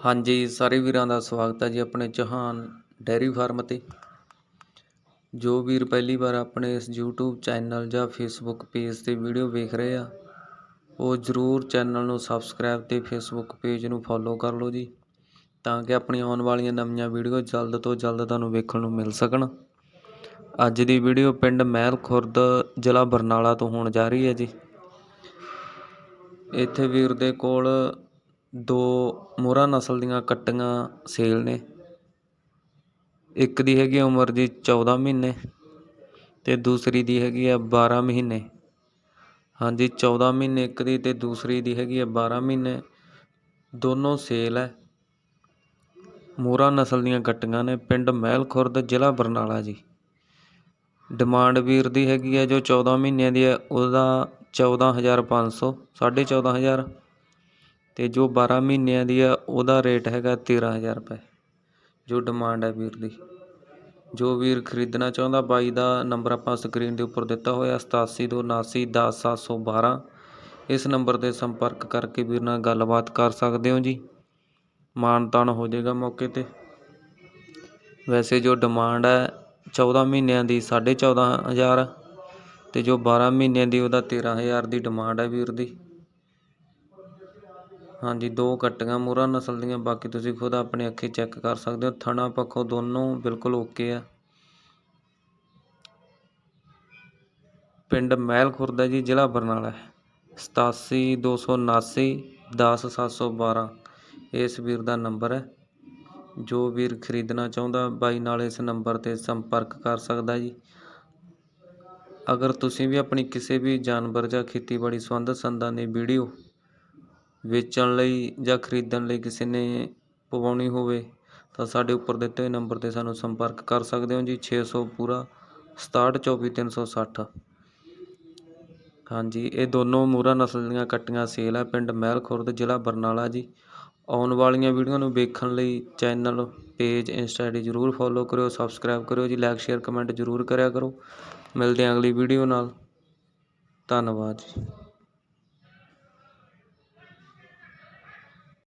ਹਾਂਜੀ, ਸਾਰੇ ਵੀਰਾਂ ਦਾ ਸਵਾਗਤ ਹੈ ਜੀ ਆਪਣੇ ਚੌਹਾਨ ਡੈਰੀ ਫਾਰਮ ਤੇ। ਜੋ ਵੀਰ ਪਹਿਲੀ ਵਾਰ ਆਪਣੇ ਇਸ YouTube ਚੈਨਲ ਜਾਂ Facebook ਪੇਜ ਤੇ ਵੀਡੀਓ ਵੇਖ ਰਹੇ ਆ, ਉਹ ਜਰੂਰ ਚੈਨਲ ਨੂੰ ਸਬਸਕ੍ਰਾਈਬ ਤੇ Facebook ਪੇਜ ਨੂੰ ਫੋਲੋ ਕਰ ਲਓ ਜੀ, ਤਾਂ ਕਿ ਆਪਣੀ ਆਉਣ ਵਾਲੀਆਂ ਨਵੀਆਂ ਵੀਡੀਓ ਜਲਦ ਤੋਂ ਜਲਦ ਤੁਹਾਨੂੰ ਵੇਖਣ ਨੂੰ ਮਿਲ ਸਕਣ। ਅੱਜ ਦੀ ਵੀਡੀਓ ਪਿੰਡ ਮਹਿਲ ਖੁਰਦ, ਜ਼ਿਲ੍ਹਾ ਬਰਨਾਲਾ ਤੋਂ ਹੋਣ ਜਾ ਰਹੀ ਹੈ ਜੀ। ਇੱਥੇ ਵੀਰ ਦੇ ਕੋਲ ਦੋ ਮੋਹਰਾ ਨਸਲ ਦੀਆਂ ਕੱਟੀਆਂ ਸੇਲ ਨੇ। ਇੱਕ ਦੀ ਹੈਗੀ ਉਮਰ ਜੀ 14 ਮਹੀਨੇ ਅਤੇ ਦੂਸਰੀ ਦੀ ਹੈਗੀ ਆ 12 ਮਹੀਨੇ। ਹਾਂਜੀ 14 ਮਹੀਨੇ ਇੱਕ ਦੀ ਅਤੇ ਦੂਸਰੀ ਦੀ ਹੈਗੀ ਆ 12 ਮਹੀਨੇ। ਦੋਨੋਂ ਸੇਲ ਹੈ ਮੋਹਰਾ ਨਸਲ ਦੀਆਂ ਕੱਟੀਆਂ ਨੇ ਪਿੰਡ ਮਹਿਲ ਖੁਰਦ, ਜ਼ਿਲ੍ਹਾ ਬਰਨਾਲਾ ਜੀ। ਡਿਮਾਂਡ ਵੀਰ ਦੀ ਹੈਗੀ ਆ ਜੋ 14 ਮਹੀਨਿਆਂ ਦੀ ਹੈ ਉਹਦਾ 14500 14500 ਅਤੇ ਜੋ 12 ਮਹੀਨਿਆਂ ਦੀ ਆ, ਉਹਦਾ ਰੇਟ ਹੈਗਾ 13000 ਰੁਪਏ, ਜੋ ਡਿਮਾਂਡ ਹੈ ਵੀਰ ਦੀ। ਜੋ ਵੀਰ ਖਰੀਦਣਾ ਚਾਹੁੰਦਾ, ਬਾਈ ਦਾ ਨੰਬਰ ਆਪਾਂ ਸਕਰੀਨ ਦੇ ਉੱਪਰ ਦਿੱਤਾ ਹੋਇਆ 8729710712 ਇਸ ਨੰਬਰ ਤੇ ਸੰਪਰਕ ਕਰਕੇ ਵੀਰ ਨਾਲ ਗੱਲਬਾਤ ਕਰ ਸਕਦੇ ਹੋ ਜੀ। ਮਾਣ ਤਾਣ ਹੋ ਜਾਏਗਾ ਮੌਕੇ ਤੇ। ਵੈਸੇ ਜੋ ਡਿਮਾਂਡ ਹੈ 14 ਮਹੀਨਿਆਂ ਦੀ ਸਾਢੇ ਚੌਦਾਂ ਹਜ਼ਾਰ ਅਤੇ ਜੋ 12 ਮਹੀਨਿਆਂ ਦੀ ਉਹਦਾ 13000 ਦੀ ਡਿਮਾਂਡ ਹੈ ਵੀਰ ਦੀ। ਹਾਂਜੀ, ਦੋ ਕੱਟੀਆਂ ਮੋਹਰਾਂ ਨਸਲ ਦੀਆਂ, ਬਾਕੀ ਤੁਸੀਂ ਖੁਦ ਆਪਣੇ ਅੱਖੀ ਚੈੱਕ ਕਰ ਸਕਦੇ ਹੋ। ਥਣਾ ਪੱਖੋਂ ਦੋਨੋਂ ਬਿਲਕੁਲ ਓਕੇ ਆ। ਪਿੰਡ ਮਹਿਲ ਖੁਰਦਾ ਜੀ, ਜ਼ਿਲ੍ਹਾ ਬਰਨਾਲਾ। 8729 10712 ਇਸ ਵੀਰ ਦਾ ਨੰਬਰ ਹੈ। ਜੋ ਵੀਰ ਖਰੀਦਣਾ ਚਾਹੁੰਦਾ, ਬਾਈ ਨਾਲ ਇਸ ਨੰਬਰ ਤੇ ਸੰਪਰਕ ਕਰ ਸਕਦਾ ਜੀ। ਅਗਰ ਤੁਸੀਂ ਵੀ ਆਪਣੀ ਕਿਸੇ ਵੀ ਜਾਨਵਰ ਜਾਂ ਖੇਤੀਬਾੜੀ ਸੰਬੰਧਿਤ ਸੰਦਾਂ ਦੀ ਵੀਡੀਓ ਵੇਚਣ ਲਈ ਜਾਂ ਖਰੀਦਣ ਲਈ ਕਿਸੇ ਨੇ ਪਵਾਉਣੀ ਹੋਵੇ, ਤਾਂ ਸਾਡੇ ਉੱਪਰ ਦਿੱਤੇ ਹੋਏ ਨੰਬਰ ਤੇ ਸਾਨੂੰ ਸੰਪਰਕ ਕਰ ਸਕਦੇ ਹੋ ਜੀ, ਛੇ ਸੌ ਪੂਰਾ 6724 ਹਾਂਜੀ, ਇਹ ਦੋਨੋਂ ਮੂਹਰਾ ਨਸਲ ਦੀਆਂ ਕੱਟੀਆਂ ਸੇਲ ਹੈ ਪਿੰਡ ਮਹਿਲ ਖੁਰਦ ਜ਼ਿਲ੍ਹਾ ਬਰਨਾਲਾ ਜੀ। ਆਉਣ ਵਾਲੀਆਂ ਵੀਡੀਓ ਨੂੰ ਵੇਖਣ ਲਈ ਚੈਨਲ, ਪੇਜ, ਇੰਸਟਾ ਆਈਡੀ ਜਰੂਰ ਫੋਲੋ ਕਰਿਓ, ਸਬਸਕ੍ਰਾਈਬ ਕਰਿਓ ਜੀ, ਲਾਈਕ, ਸ਼ੇਅਰ, ਕਮੈਂਟ ਜਰੂਰ ਕਰਿਆ ਕਰੋ। ਮਿਲਦੇ ਹਾਂ ਅਗਲੀ ਵੀਡੀਓ ਨਾਲ। ਧੰਨਵਾਦ ਜੀ।